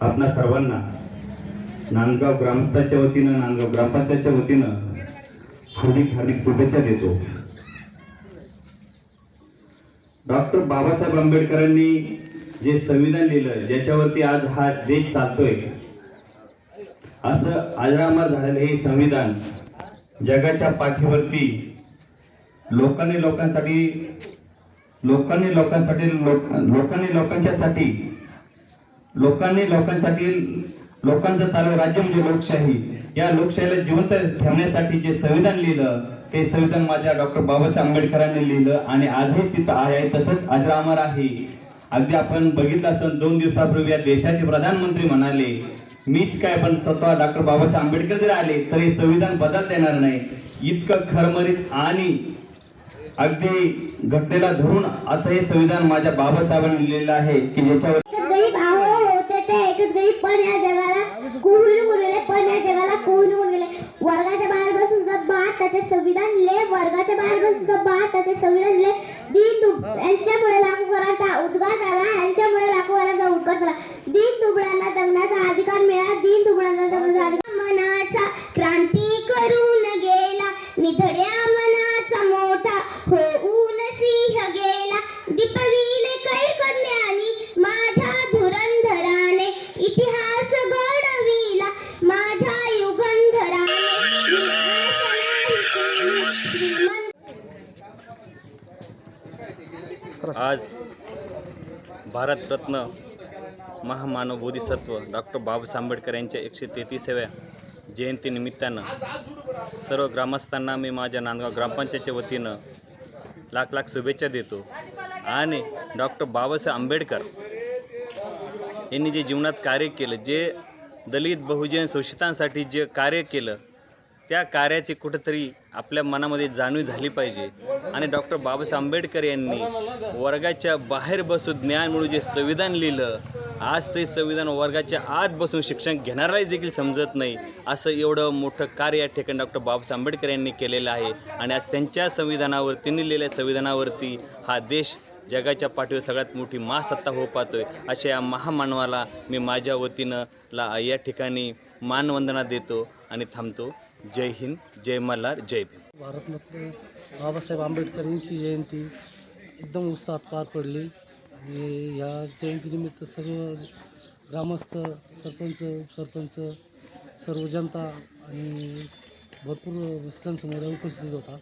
आपणा सर्वांना नांदगाव ग्रामस्थाच्या वतीनं नांदगाव ग्रामपंचायतच्या वतीनं हार्दिक हार्दिक शुभेच्छा देतो. डॉक्टर बाबासाहेब आंबेडकरांनी जे संविधान लिहिलं ज्याच्यावरती आज हा देश चालतोय असं अजरामर झालेलं हे संविधान जगाच्या पाठीवरती लोकांनी लोकांसाठी लोकांनी लोकांसाठी लोकांनी लोकांच्यासाठी लोकांनी लोकांसाठी लोकांचं चालू राज्य म्हणजे लोकशाही. या लोकशाहीला जिवंत ठेवण्यासाठी जे संविधान लिहिलं ते संविधान माझ्या डॉक्टर बाबासाहेब आंबेडकरांनी लिहिलं आणि आजही तिथं आहे तसंच अजरामर आहे. अगदी आपण बघितलं असं दोन दिवसापूर्वी या देशाचे प्रधानमंत्री म्हणाले मीच काय पण स्वतः डॉक्टर बाबासाहेब आंबेडकर जरी आले तरी संविधान बदलता येणार नाही. इतकं खरमरीत आणि अगदी घटनेला धरून असं हे संविधान माझ्या बाबासाहेबांनी लिहिलेलं आहे की ज्याच्यावर पण या जगाला पण या जगाला कोविड गेले? वर्गाच्या बाहेर बसून सुद्धा त्याचे संविधान ले वर्गाच्या बाहेर बसून सुद्धा त्याचे संविधान ले दीन यांच्या यांच्यामुळे आज भारतरत्न महामानव बोधिसत्व डॉक्टर बाबासाहेब आंबेडकर यांच्या एकशे तेहतीसाव्या जयंतीनिमित्तानं सर्व ग्रामस्थांना मी माझ्या नांदगाव ग्रामपंचायतच्या वतीनं लाख लाख शुभेच्छा देतो. आणि डॉक्टर बाबासाहेब आंबेडकर यांनी जे जीवनात कार्य केलं जे दलित बहुजन शोषितांसाठी जे कार्य केलं त्या कार्याची कुठंतरी आपल्या मनामध्ये जाणीव झाली पाहिजे. आणि डॉक्टर बाबासाहेब आंबेडकर यांनी वर्गाच्या बाहेर बसून ज्ञान म्हणून जे संविधान लिहिलं आज ते संविधान वर्गाच्या आत बसून शिक्षण घेणाराही देखील समजत नाही. असं एवढं मोठं कार्य या ठिकाणी डॉक्टर बाबासाहेब आंबेडकर यांनी केलेलं आहे. आणि आज त्यांच्या संविधानावर त्यांनी लिहिलेल्या संविधानावरती हा देश जगाच्या पाठीवर सगळ्यात मोठी महासत्ता हो पाहतोय. अशा या महामानवाला मी माझ्या वतीनं ला या ठिकाणी मानवंदना देतो आणि थांबतो. जय हिंद जय मल्हार जय भीम. भारतरत्न बाबासाहेब आंबेडकर यांची जयंती एकदम उत्साहात पार पडली. आणि ह्या जयंतीनिमित्त सर्व ग्रामस्थ सरपंच सरपंच सर्व जनता आणि भरपूर जनसमुदाय उपस्थित होता.